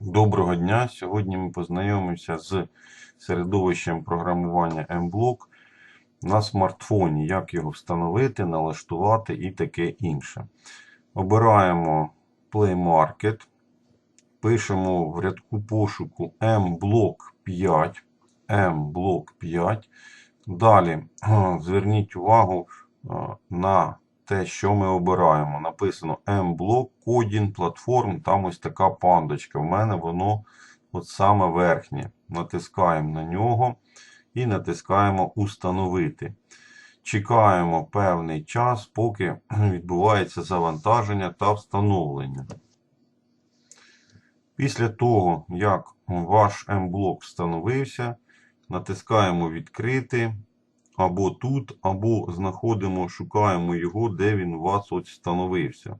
Доброго дня! Сьогодні ми познайомимося з середовищем програмування MBlock на смартфоні, як його встановити, налаштувати і таке інше. Обираємо Play Market, пишемо в рядку пошуку MBlock 5. MBlock 5. Далі зверніть увагу на те, що ми обираємо. Написано M-блок, Coding, платформ, там ось така пандочка. В мене воно от саме верхнє. Натискаємо на нього і натискаємо Установити. Чекаємо певний час, поки відбувається завантаження та встановлення. Після того, як ваш M-блок встановився, натискаємо Відкрити або тут, або знаходимо, шукаємо його, де він у вас от встановився.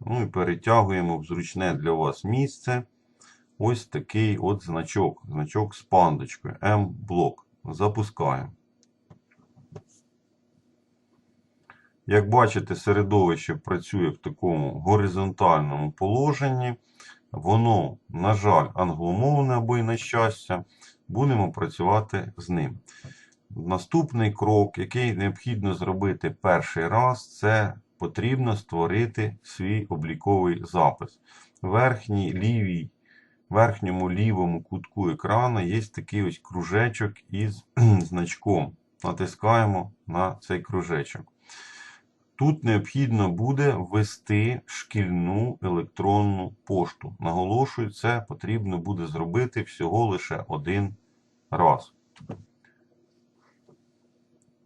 Ну і перетягуємо в зручне для вас місце. Ось такий от значок. Значок з пандочкою. М-блок. Запускаємо. Як бачите, середовище працює в такому горизонтальному положенні. Воно, на жаль, англомовне або й на щастя. Будемо працювати з ним. Наступний крок, який необхідно зробити перший раз, це потрібно створити свій обліковий запис. В верхньому лівому кутку екрану є такий ось кружечок із значком. Натискаємо на цей кружечок. Тут необхідно буде ввести шкільну електронну пошту. Наголошую, це потрібно буде зробити всього лише один раз.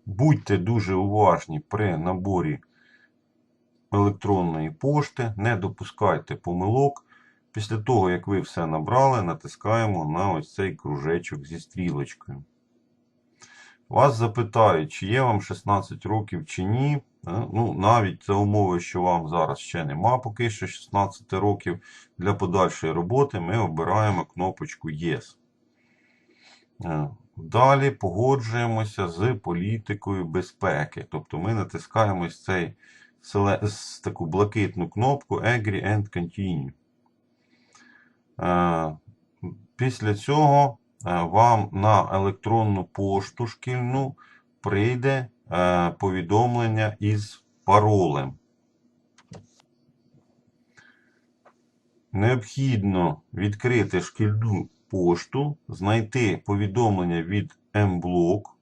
Будьте дуже уважні при наборі електронної пошти, не допускайте помилок. Після того, як ви все набрали, натискаємо на ось цей кружечок зі стрілочкою. Вас запитають, чи є вам 16 років чи ні. Ну, Навіть за умови, що вам зараз ще нема поки що 16 років. Для подальшої роботи ми обираємо кнопочку Yes. Далі погоджуємося з політикою безпеки. Тобто ми натискаємо цей, таку блакитну кнопку Agree and Continue. Е, після цього е, вам на електронну пошту шкільну прийде е, повідомлення із паролем. Необхідно відкрити шкільну пошту, знайти повідомлення від Мблок.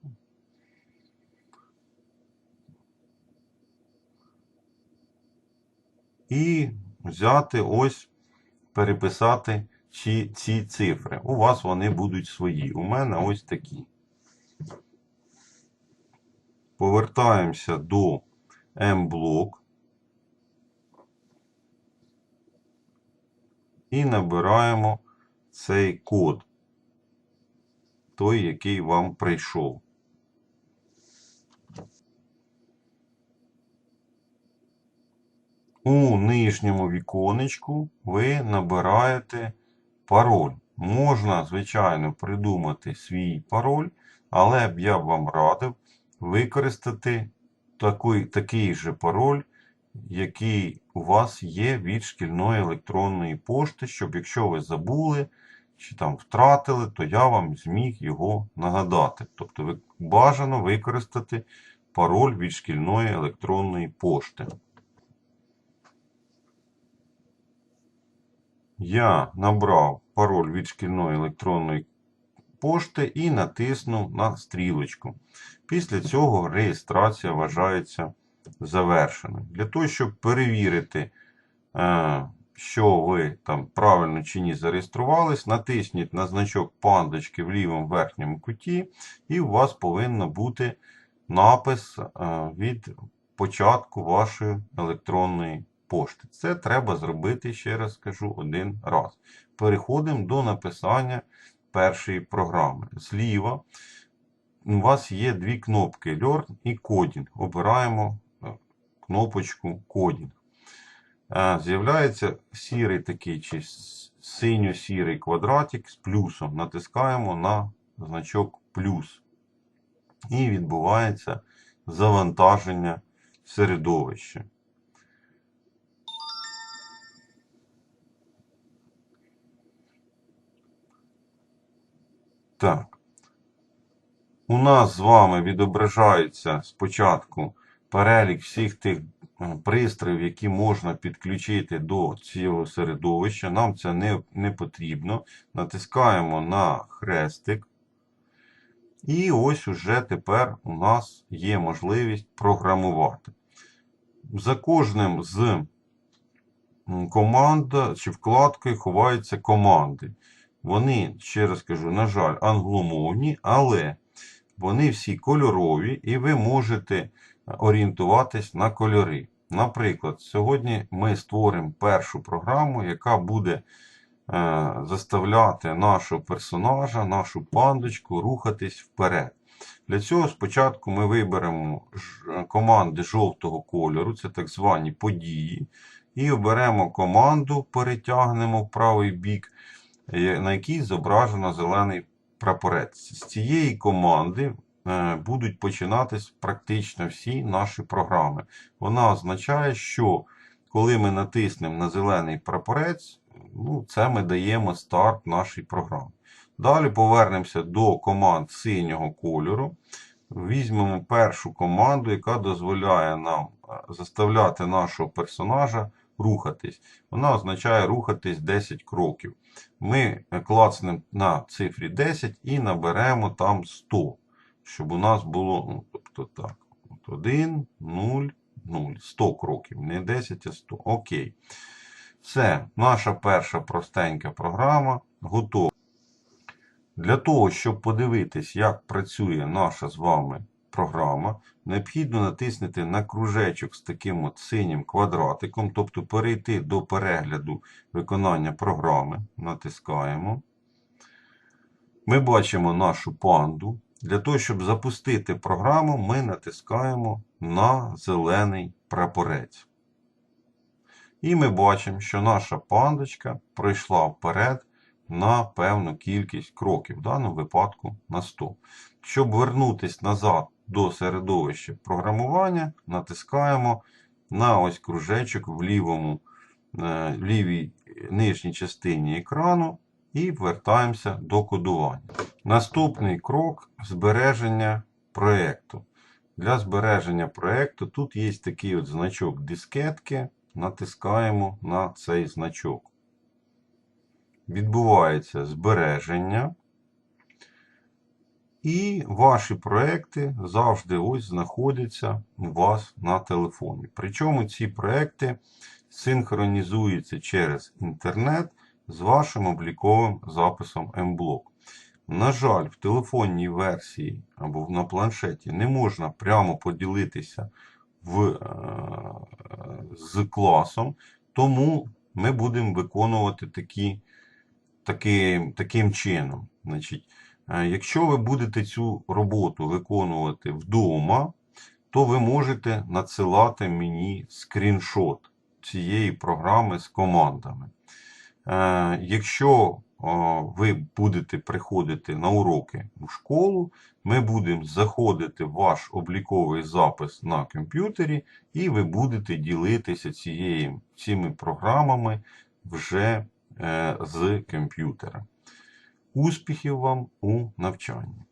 І взяти ось, переписати ці, ці цифри. У вас вони будуть свої. У мене ось такі. Повертаємося до Мблок. І набираємо цей код, той, який вам прийшов. У нижньому віконечку ви набираєте пароль. Можна, звичайно, придумати свій пароль, але б я вам радив використати такий, такий же пароль, який у вас є від шкільної електронної пошти, щоб якщо ви забули чи там втратили, то я вам зміг його нагадати. Тобто ви бажано використати пароль від шкільної електронної пошти. Я набрав пароль від шкільної електронної пошти і натиснув на стрілочку. Після цього реєстрація вважається завершеною. Для того, щоб перевірити, е, що ви там правильно чи ні зареєструвались, натисніть на значок пандочки в лівому верхньому куті, і у вас повинен бути напис е, від початку вашої електронної пошти. Це треба зробити, ще раз скажу, один раз. Переходимо до написання першої програми. Зліва у вас є дві кнопки Learn і Coding. Обираємо кнопочку Кодінг. З'являється сірий такий чи синьо-сірий квадратик з плюсом. Натискаємо на значок плюс. І відбувається завантаження середовища. Так. У нас з вами відображається спочатку перелік всіх тих е, пристроїв, які можна підключити до цього середовища. Нам це не, не потрібно. Натискаємо на хрестик. І ось уже тепер у нас є можливість програмувати. За кожним з команд чи вкладкою ховаються команди. Вони, ще раз кажу, на жаль, англомовні, але вони всі кольорові, і ви можете орієнтуватись на кольори. Наприклад, сьогодні ми створимо першу програму, яка буде е, заставляти нашого персонажа, нашу пандочку рухатись вперед. Для цього спочатку ми виберемо команди жовтого кольору, це так звані події, і оберемо команду, перетягнемо в правий бік, е, на якій зображено зелений прапорець. З цієї команди е, будуть починатись практично всі наші програми. Вона означає, що коли ми натиснемо на зелений прапорець, ну, це ми даємо старт нашій програмі. Далі повернемося до команд синього кольору. Візьмемо першу команду, яка дозволяє нам е, заставляти нашого персонажа рухатись. Вона означає рухатись 10 кроків. Ми е, клацнемо на цифрі 10 і наберемо там 100, щоб у нас було, ну, тобто так, от 1, 0, 0, 100 кроків, не 10, а 100. Окей. Все, наша перша простенька програма готова. Для того, щоб подивитись, як працює наша з вами програма, необхідно натиснути на кружечок з таким от синім квадратиком, тобто перейти до перегляду виконання програми. Натискаємо. Ми бачимо нашу панду. Для того, щоб запустити програму, ми натискаємо на зелений прапорець. І ми бачимо, що наша пандочка пройшла вперед на певну кількість кроків, в даному випадку на 100. Щоб вернутися назад до середовища програмування, натискаємо на ось кружечок в лівому, е, лівій нижній частині екрану і вертаємося до кодування. Наступний крок збереження проєкту. Для збереження проєкту тут є такий от значок дискетки. Натискаємо на цей значок. Відбувається збереження. І ваші проекти завжди ось знаходяться у вас на телефоні. Причому ці проекти синхронізуються через інтернет з вашим обліковим записом mBlock. На жаль, в телефонній версії або на планшеті не можна прямо поділитися в, е, з класом, тому ми будемо виконувати такі, таки, таким чином. Значить, е, якщо ви будете цю роботу виконувати вдома, то ви можете надсилати мені скріншот цієї програми з командами. Е, Якщо ви будете приходити на уроки в школу, ми будемо заходити в ваш обліковий запис на комп'ютері, і ви будете ділитися цією, цими програмами вже е, з комп'ютера. Успіхів вам у навчанні!